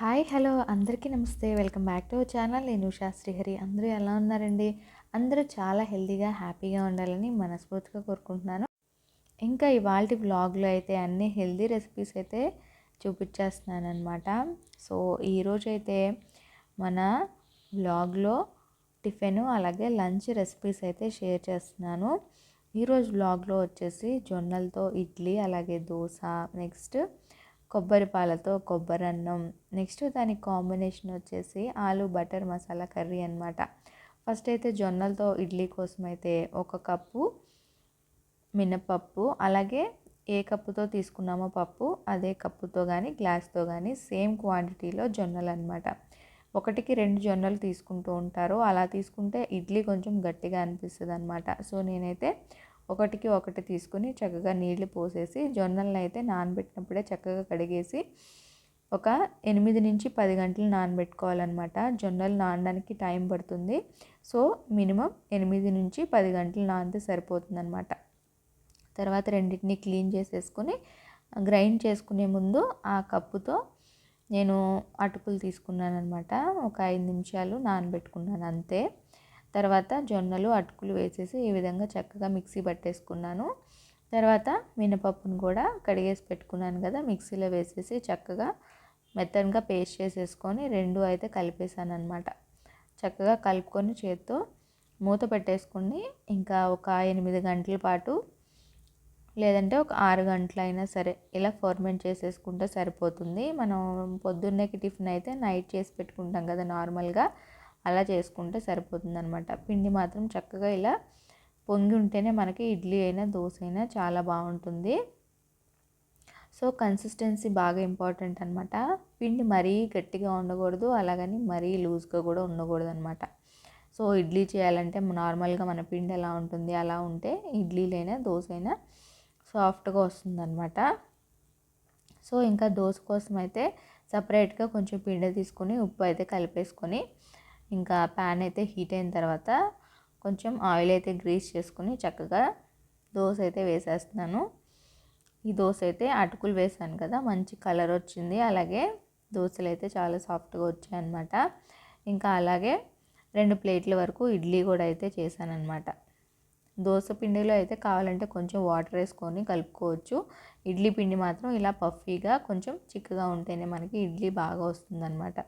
Hi hello. అందరికీ నమస్తే. Welcome back to our channel. నేను శాస్త్రిహరి అందరూ ఎలా ఉన్నారండి? అందరూ చాలా హెల్తీగా హ్యాపీగా ఉండాలని మనస్ఫూర్తిగా కోరుకుంటున్నాను. ఇంకా ఇవాళ వ్లాగ్లో అయితే అన్ని హెల్తీ రెసిపీస్ అయితే చూపించేస్తున్నాను అనమాట సో ఈరోజు అయితే మన వ్లాగ్లో టిఫిన్ అలాగే లంచ్ రెసిపీస్ అయితే షేర్ చేస్తున్నాను. ఈరోజు వ్లాగ్లో వచ్చేసి జొన్నలతో ఇడ్లీ అలాగే దోశ నెక్స్ట్ కొబ్బరి పాలతో కొబ్బరి అన్నం. నెక్స్ట్ దానికి కాంబినేషన్ వచ్చేసి ఆలు బటర్ మసాలా కర్రీ అనమాట ఫస్ట్ అయితే జొన్నలతో ఇడ్లీ కోసం అయితే ఒక కప్పు మినపప్పు అలాగే ఏ కప్పుతో తీసుకున్నామో పప్పు అదే కప్పుతో కానీ గ్లాస్తో కానీ సేమ్ క్వాంటిటీలో జొన్నలు అనమాట ఒకటికి రెండు జొన్నలు తీసుకుంటూ ఉంటారు. అలా తీసుకుంటే ఇడ్లీ కొంచెం గట్టిగా అనిపిస్తుంది అనమాట సో నేనైతే ఒకటికి ఒకటి తీసుకుని చక్కగా నీళ్ళు పోసేసి జొన్నలను అయితే నానబెట్టినప్పుడే చక్కగా కడిగేసి ఒక ఎనిమిది నుంచి పది గంటలు నానబెట్టుకోవాలన్నమాట. జొన్నలు నానడానికి టైం పడుతుంది. సో మినిమం ఎనిమిది నుంచి పది గంటలు నానితే సరిపోతుందన్నమాట. తర్వాత రెండింటిని క్లీన్ చేసేసుకొని గ్రైండ్ చేసుకునే ముందు ఆ కప్పుతో నేను అటుకులు తీసుకున్నాను అనమాట ఒక ఐదు నిమిషాలు నానబెట్టుకున్నాను అంతే. తర్వాత జొన్నలు అటుకులు వేసేసి ఈ విధంగా చక్కగా మిక్సీ పట్టేసుకున్నాను. తర్వాత మినపప్పును కూడా కడిగేసి పెట్టుకున్నాను కదా మిక్సీలో వేసేసి చక్కగా మెత్తగా పేస్ట్ చేసేసుకొని రెండు అయితే కలిపేసాను అనమాట చక్కగా కలుపుకొని చేత్తో మూత పెట్టేసుకుని ఇంకా ఒక ఎనిమిది గంటల పాటు లేదంటే ఒక ఆరు గంటలైనా సరే ఇలా ఫర్మెంట్ చేసేసుకుంటే సరిపోతుంది. మనం పొద్దున్నేకి టిఫిన్ అయితే నైట్ చేసి పెట్టుకుంటాం కదా నార్మల్గా. అలా చేసుకుంటే సరిపోతుంది అనమాట పిండి మాత్రం చక్కగా ఇలా పొంగి ఉంటేనే మనకి ఇడ్లీ అయినా దోశ అయినా చాలా బాగుంటుంది. సో కన్సిస్టెన్సీ బాగా ఇంపార్టెంట్ అనమాట పిండి మరీ గట్టిగా ఉండకూడదు అలాగని మరీ లూజ్గా కూడా ఉండకూడదు అనమాట సో ఇడ్లీ చేయాలంటే నార్మల్గా మన పిండి ఎలా ఉంటుంది అలా ఉంటే ఇడ్లీలైనా దోశ అయినా సాఫ్ట్గా వస్తుందన్నమాట. సో ఇంకా దోశ కోసం అయితే సపరేట్గా కొంచెం పిండి తీసుకొని ఉప్పు అయితే కలిపేసుకొని ఇంకా ప్యాన్ అయితే హీట్ అయిన తర్వాత కొంచెం ఆయిల్ అయితే గ్రీస్ చేసుకుని చక్కగా దోశ అయితే వేసేస్తున్నాను. ఈ దోశ అయితే అటుకులు వేసాను కదా మంచి కలర్ వచ్చింది. అలాగే దోశలు అయితే చాలా సాఫ్ట్గా వచ్చాయన్నమాట ఇంకా అలాగే రెండు ప్లేట్ల వరకు ఇడ్లీ కూడా అయితే చేశానన్నమాట దోశ పిండిలో అయితే కావాలంటే కొంచెం వాటర్ వేసుకొని కలుపుకోవచ్చు. ఇడ్లీ పిండి మాత్రం ఇలా పఫీగా కొంచెం చిక్కగా ఉంటేనే మనకి ఇడ్లీ బాగా వస్తుందన్నమాట.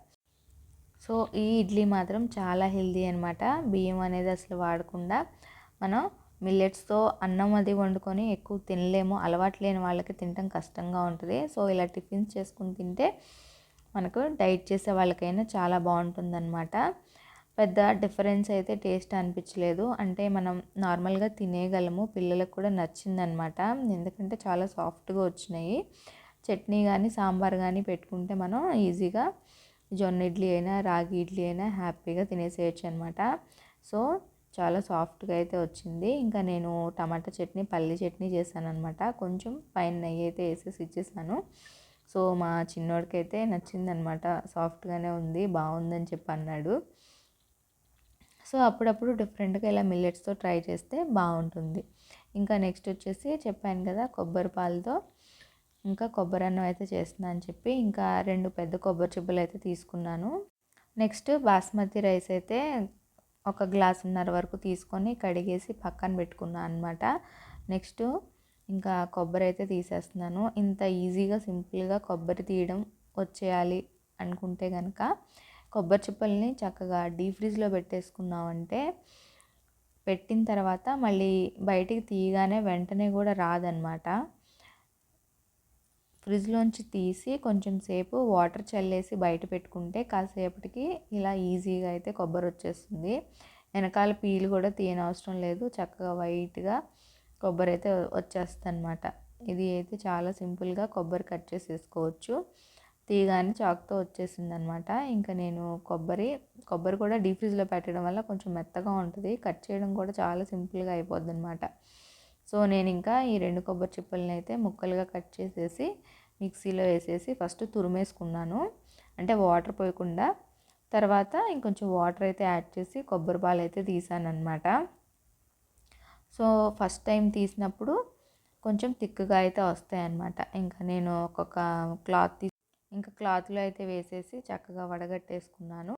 సో ఈ ఇడ్లీ మాత్రం చాలా హెల్దీ అనమాట బియ్యం అనేది అసలు వాడకుండా మనం మిల్లెట్స్తో అన్నం అది వండుకొని ఎక్కువ తినలేము. అలవాటు లేని వాళ్ళకి తినటం కష్టంగా ఉంటుంది. సో ఇలా టిఫిన్స్ చేసుకుని తింటే మనకు డైట్ చేసే వాళ్ళకైనా చాలా బాగుంటుందన్నమాట. పెద్ద డిఫరెన్స్ అయితే టేస్ట్ అనిపించలేదు. అంటే మనం నార్మల్గా తినేయగలము. పిల్లలకు కూడా నచ్చిందనమాట ఎందుకంటే చాలా సాఫ్ట్గా వచ్చినాయి. చట్నీ కానీ సాంబార్ కానీ పెట్టుకుంటే మనం ఈజీగా జొన్న ఇడ్లీ అయినా రాగి ఇడ్లీ అయినా హ్యాపీగా తినేసేయచ్చు అనమాట సో చాలా సాఫ్ట్గా అయితే వచ్చింది. ఇంకా నేను టమాటా చట్నీ పల్లి చట్నీ చేశాను అనమాట కొంచెం పైన నెయ్యి అయితే వేసేసి ఇచ్చేసాను. సో మా చిన్నోడికైతే నచ్చిందనమాట సాఫ్ట్గానే ఉంది బాగుందని చెప్పి అన్నాడు. సో అప్పుడప్పుడు డిఫరెంట్గా ఇలా మిల్లెట్స్తో ట్రై చేస్తే బాగుంటుంది. ఇంకా నెక్స్ట్ వచ్చేసి చెప్పాను కదా కొబ్బరి పాలతో ఇంకా కొబ్బరి అన్నం అయితే చేస్తున్నా అని చెప్పి ఇంకా రెండు పెద్ద కొబ్బరి చిప్పలు అయితే తీసుకున్నాను. నెక్స్ట్ బాస్మతి రైస్ అయితే ఒక గ్లాసున్నర వరకు తీసుకొని కడిగేసి పక్కన పెట్టుకున్నాను అనమాట నెక్స్ట్ ఇంకా కొబ్బరి అయితే తీసేస్తున్నాను. ఇంత ఈజీగా సింపుల్గా కొబ్బరి తీయడం వచ్చేయాలి అనుకుంటే కనుక కొబ్బరి చిప్పల్ని చక్కగా డీప్ ఫ్రిడ్జ్లో పెట్టేసుకున్నామంటే పెట్టిన తర్వాత మళ్ళీ బయటికి తీయగానే వెంటనే కూడా రాదనమాట ఫ్రిడ్జ్లోంచి తీసి కొంచెం సేపు వాటర్ చల్లేసి బయట పెట్టుకుంటే కాసేపటికి ఇలా ఈజీగా అయితే కొబ్బరి వచ్చేస్తుంది. వెనకాల పీలు కూడా తీయనవసరం లేదు. చక్కగా వైట్గా కొబ్బరి అయితే వచ్చేస్తుంది అనమాట ఇది అయితే చాలా సింపుల్గా కొబ్బరి కట్ చేసేసుకోవచ్చు. తీయగానే చాక్తో వచ్చేసింది అనమాట ఇంకా నేను కొబ్బరి కొబ్బరి కూడా డీప్ ఫ్రిడ్జ్లో పెట్టడం వల్ల కొంచెం మెత్తగా ఉంటుంది. కట్ చేయడం కూడా చాలా సింపుల్గా అయిపోద్ది అనమాట సో నేను ఇంకా ఈ రెండు కొబ్బరి చిప్పల్ని అయితే ముక్కలుగా కట్ చేసేసి మిక్సీలో వేసేసి ఫస్ట్ తురిమేసుకున్నాను. అంటే వాటర్ పోయకుండా. తర్వాత ఇంకొంచెం వాటర్ అయితే యాడ్ చేసి కొబ్బరి పాలు అయితే తీసాను అనమాట సో ఫస్ట్ టైం తీసినప్పుడు కొంచెం థిక్గా అయితే వస్తాయి అన్నమాట ఇంకా నేను ఒక్కొక్క క్లాత్ తీసి ఇంకా క్లాత్లో అయితే వేసేసి చక్కగా వడగట్టేసుకున్నాను.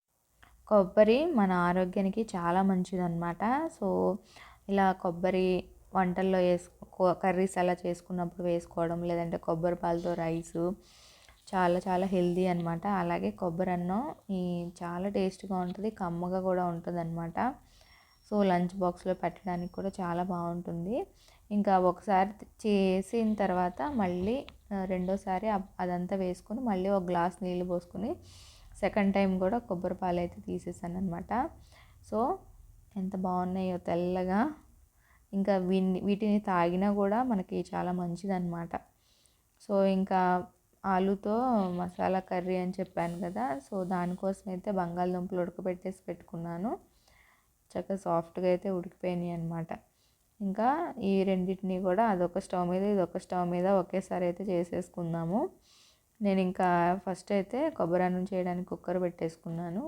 కొబ్బరి మన ఆరోగ్యానికి చాలా మంచిదన్నమాట. సో ఇలా కొబ్బరి వంటల్లో వేసుకో కర్రీస్ అలా చేసుకున్నప్పుడు వేసుకోవడం లేదంటే కొబ్బరి పాలతో రైసు చాలా చాలా హెల్దీ అనమాట అలాగే కొబ్బరి అన్నం ఈ చాలా టేస్ట్గా ఉంటుంది కమ్మగా కూడా ఉంటుంది అనమాట సో లంచ్ బాక్స్లో పెట్టడానికి కూడా చాలా బాగుంటుంది. ఇంకా ఒకసారి చేసిన తర్వాత మళ్ళీ రెండోసారి అదంతా వేసుకొని మళ్ళీ ఒక గ్లాస్ నీళ్ళు పోసుకొని సెకండ్ టైం కూడా కొబ్బరి పాలు అయితే తీసేసాను అనమాట సో ఎంత బాగున్నాయో తెల్లగా. ఇంకా వీటిని తాగినా కూడా మనకి చాలా మంచిదన్నమాట. సో ఇంకా ఆలుతో మసాలా కర్రీ అని చెప్పాను కదా సో దానికోసం అయితే బంగాళదుంపలు ఉడకబెట్టేసి పెట్టుకున్నాను. చక్కగా సాఫ్ట్గా అయితే ఉడికిపోయినాయి అనమాట ఇంకా ఈ రెండింటిని కూడా అదొక స్టవ్ మీద ఇదొక స్టవ్ మీద ఒకేసారి అయితే చేసేసుకుందాము. నేను ఇంకా ఫస్ట్ అయితే కొబ్బరి అన్నం చేయడానికి కుక్కర్ పెట్టేసుకున్నాను.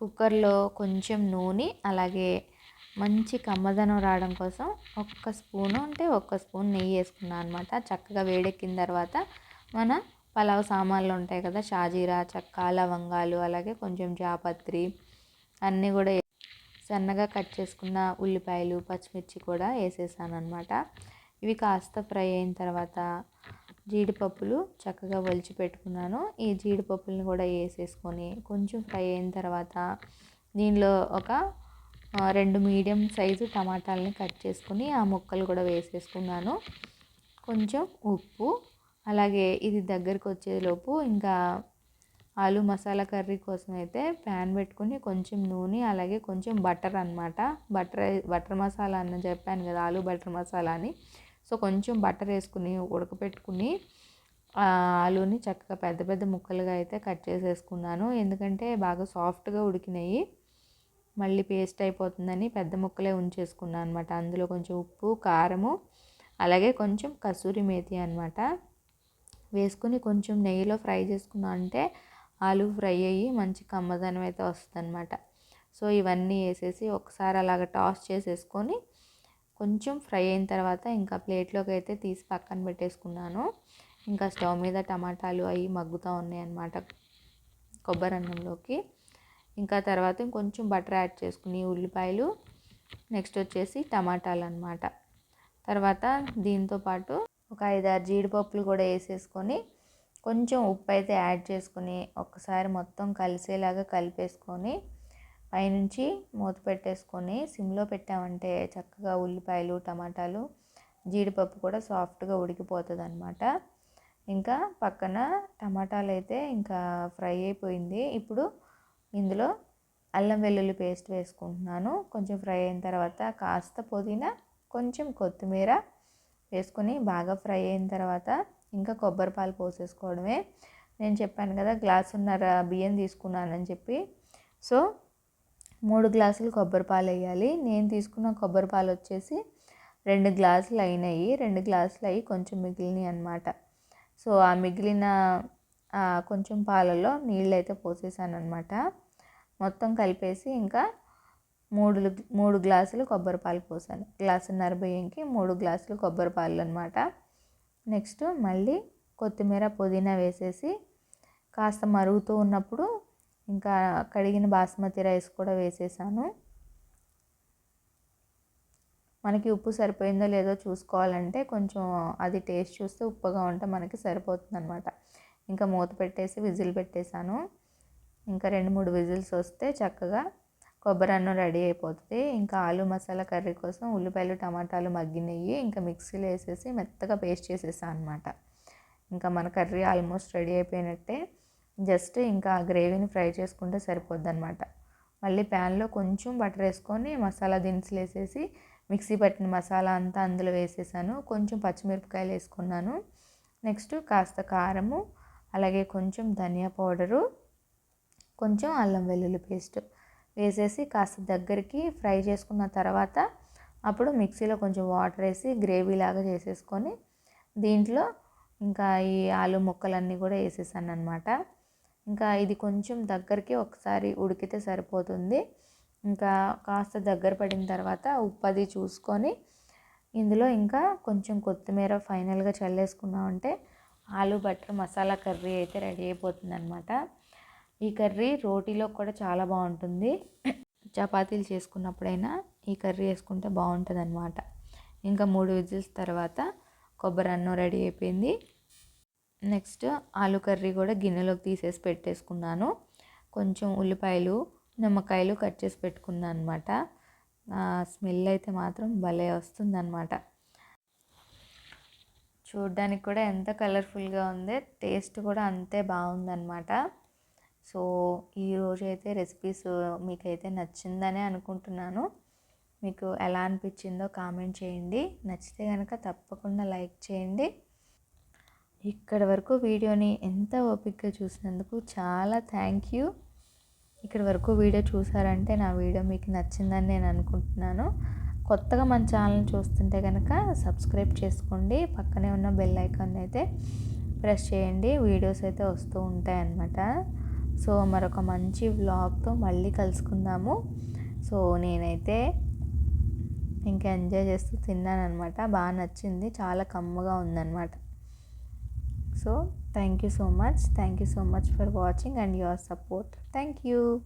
కుక్కర్లో కొంచెం నూనె అలాగే మంచి కమ్మదనం రావడం కోసం ఒక్క స్పూను అంటే ఒక్క స్పూన్ నెయ్యి వేసుకున్నాను అనమాట చక్కగా వేడెక్కిన తర్వాత మన పలావ్ సామాన్లు ఉంటాయి కదా షాజీరా చక్క లవంగాలు అలాగే కొంచెం జాపత్రి అన్నీ కూడా సన్నగా కట్ చేసుకున్న ఉల్లిపాయలు పచ్చిమిర్చి కూడా వేసేసాను అనమాట ఇవి కాస్త ఫ్రై అయిన తర్వాత జీడిపప్పులు చక్కగా ఒలిచి పెట్టుకున్నాను. ఈ జీడిపప్పులను కూడా వేసేసుకొని కొంచెం ఫ్రై అయిన తర్వాత దీనిలో ఒక రెండు మీడియం సైజు టమాటాలని కట్ చేసుకుని ఆ ముక్కలు కూడా వేసేసుకున్నాను. కొంచెం ఉప్పు అలాగే ఇది దగ్గరికి వచ్చేలోపు ఇంకా ఆలు మసాలా కర్రీ కోసం అయితే ప్యాన్ పెట్టుకుని కొంచెం నూనె అలాగే కొంచెం బటర్ అనమాట బటర్ బటర్ మసాలా అని చెప్పాను కదా ఆలు బటర్ మసాలా అని. సో కొంచెం బటర్ వేసుకుని ఉడకపెట్టుకుని ఆలుని చక్కగా పెద్ద పెద్ద ముక్కలుగా అయితే కట్ చేసేసుకున్నాను. ఎందుకంటే బాగా సాఫ్ట్గా ఉడికినాయి. మళ్ళీ పేస్ట్ అయిపోతుందని పెద్ద ముక్కలే ఉంచేసుకున్నాను అనమాట అందులో కొంచెం ఉప్పు కారము అలాగే కొంచెం కసూరి మేతి అనమాట వేసుకుని కొంచెం నెయ్యిలో ఫ్రై చేసుకున్నా అంటే ఆలు ఫ్రై అయ్యి మంచి కమ్మదనం అయితే వస్తుంది అనమాట సో ఇవన్నీ వేసేసి ఒకసారి అలాగ టాస్ చేసేసుకొని కొంచెం ఫ్రై అయిన తర్వాత ఇంకా ప్లేట్లోకి అయితే తీసి పక్కన పెట్టేసుకున్నాను. ఇంకా స్టవ్ మీద టమాటాలు అవి మగ్గుతూ ఉన్నాయి అన్నమాట కొబ్బరి అన్నంలోకి. ఇంకా తర్వాత ఇంకొంచెం బటర్ యాడ్ చేసుకుని ఉల్లిపాయలు నెక్స్ట్ వచ్చేసి టమాటాలు అనమాట తర్వాత దీంతో పాటు ఒక ఐదారు జీడిపప్పులు కూడా వేసేసుకొని కొంచెం ఉప్పు అయితే యాడ్ చేసుకుని ఒక్కసారి మొత్తం కలిసేలాగా కలిపేసుకొని పైనుంచి మూత పెట్టేసుకొని సిమ్లో పెట్టామంటే చక్కగా ఉల్లిపాయలు టమాటాలు జీడిపప్పు కూడా సాఫ్ట్గా ఉడికిపోతుంది అనమాట ఇంకా పక్కన టమాటాలు అయితే ఇంకా ఫ్రై అయిపోయింది. ఇప్పుడు ఇందులో అల్లం వెల్లుల్లి పేస్ట్ వేసుకుంటున్నాను. కొంచెం ఫ్రై అయిన తర్వాత కాస్త పుదీనా కొంచెం కొత్తిమీర వేసుకొని బాగా ఫ్రై అయిన తర్వాత ఇంకా కొబ్బరి పాలు పోసేసుకోవడమే. నేను చెప్పాను కదా గ్లాసున్నర బియ్యం తీసుకున్నానని చెప్పి. సో మూడు గ్లాసులు కొబ్బరి పాలు వేయాలి. నేను తీసుకున్న కొబ్బరి పాలు వచ్చేసి రెండు గ్లాసులు అయినాయి. రెండు గ్లాసులు అయ్యి కొంచెం మిగిలినాయి అనమాట సో ఆ మిగిలిన కొంచెం పాలలో నీళ్ళు అయితే పోసేసాను అనమాట మొత్తం కలిపేసి ఇంకా మూడు మూడు గ్లాసులు కొబ్బరి పాలు పోసాను. గ్లాసున్నర బియ్యంకి మూడు గ్లాసులు కొబ్బరి పాలు అనమాట నెక్స్ట్ మళ్ళీ కొత్తిమీర పుదీనా వేసేసి కాస్త మరుగుతూ ఉన్నప్పుడు ఇంకా కడిగిన బాస్మతి రైస్ కూడా వేసేసాను. మనకి ఉప్పు సరిపోయిందో లేదో చూసుకోవాలంటే కొంచెం అది టేస్ట్ చూస్తే ఉప్పుగా ఉంటే మనకి సరిపోతుంది అనమాట ఇంకా మూత పెట్టేసి విజిల్ పెట్టేశాను. ఇంకా రెండు మూడు విజిల్స్ వస్తే చక్కగా కొబ్బరి అన్నం రెడీ అయిపోతుంది. ఇంకా ఆలు మసాలా కర్రీ కోసం ఉల్లిపాయలు టమాటాలు మగ్గినవి ఇంకా మిక్సీలో వేసేసి మెత్తగా పేస్ట్ చేసేసాను అనమాట ఇంకా మన కర్రీ ఆల్మోస్ట్ రెడీ అయిపోయినట్టే. జస్ట్ ఇంకా గ్రేవీని ఫ్రై చేసుకుంటే సరిపోద్ది అనమాట మళ్ళీ ప్యాన్లో కొంచెం బటర్ వేసుకొని మసాలా దినుసులు వేసేసి మిక్సీ పట్టిన మసాలా అంతా అందులో వేసేసాను. కొంచెం పచ్చిమిరపకాయలు వేసుకున్నాను. నెక్స్ట్ కాస్త కారము అలాగే కొంచెం ధనియా పౌడరు కొంచెం అల్లం వెల్లుల్లి పేస్ట్ వేసేసి కాస్త దగ్గరికి ఫ్రై చేసుకున్న తర్వాత అప్పుడు మిక్సీలో కొంచెం వాటర్ వేసి గ్రేవీ లాగా చేసేసుకొని దీంట్లో ఇంకా ఈ ఆలు ముక్కలన్నీ కూడా వేసేసాను అనమాట ఇంకా ఇది కొంచెం దగ్గరికి ఒకసారి ఉడికితే సరిపోతుంది. ఇంకా కాస్త దగ్గర పడిన తర్వాత ఉప్పది చూసుకొని ఇందులో ఇంకా కొంచెం కొత్తిమీర ఫైనల్గా చల్లేసుకున్నామంటే ఆలు బటర్ మసాలా కర్రీ అయితే రెడీ అయిపోతుంది అనమాట ఈ కర్రీ రోటీలో కూడా చాలా బాగుంటుంది. చపాతీలు చేసుకున్నప్పుడైనా ఈ కర్రీ వేసుకుంటే బాగుంటుంది అనమాట ఇంకా మూడు విజిల్స్ తర్వాత కొబ్బరి అన్నం రెడీ అయిపోయింది. నెక్స్ట్ ఆలు కర్రీ కూడా గిన్నెలోకి తీసేసి పెట్టేసుకున్నాను. కొంచెం ఉల్లిపాయలు నిమ్మకాయలు కట్ చేసి పెట్టుకున్నాను అనమాట స్మెల్ అయితే మాత్రం భలే వస్తుందన్నమాట. చూడ్డానికి కూడా ఎంత కలర్ఫుల్గా ఉంది టేస్ట్ కూడా అంతే బాగుందన్నమాట. సో ఈరోజు అయితే రెసిపీస్ మీకైతే నచ్చిందనే అనుకుంటున్నాను. మీకు ఎలా అనిపించిందో కామెంట్ చేయండి. నచ్చితే కనుక తప్పకుండా లైక్ చేయండి. ఇక్కడ వరకు వీడియోని ఎంత ఓపిక్గా చూసినందుకు చాలా థ్యాంక్ యూ. ఇక్కడ వరకు వీడియో చూసారంటే నా వీడియో మీకు నచ్చిందని నేను అనుకుంటున్నాను. కొత్తగా మన ఛానల్ చూస్తుంటే కనుక సబ్స్క్రైబ్ చేసుకోండి. పక్కనే ఉన్న బెల్ ఐకాన్ అయితే ప్రెస్ చేయండి. వీడియోస్ అయితే వస్తూ ఉంటాయి అన్నమాట సో మరొక మంచి వ్లాగ్తో మళ్ళీ కలుసుకుందాము. సో నేనైతే ఇంకా ఎంజాయ్ చేస్తూ తిన్నానమాట బాగా నచ్చింది. చాలా కమ్మగా ఉందన్నమాట. So thank you so much thank you so much for watching and your support thank you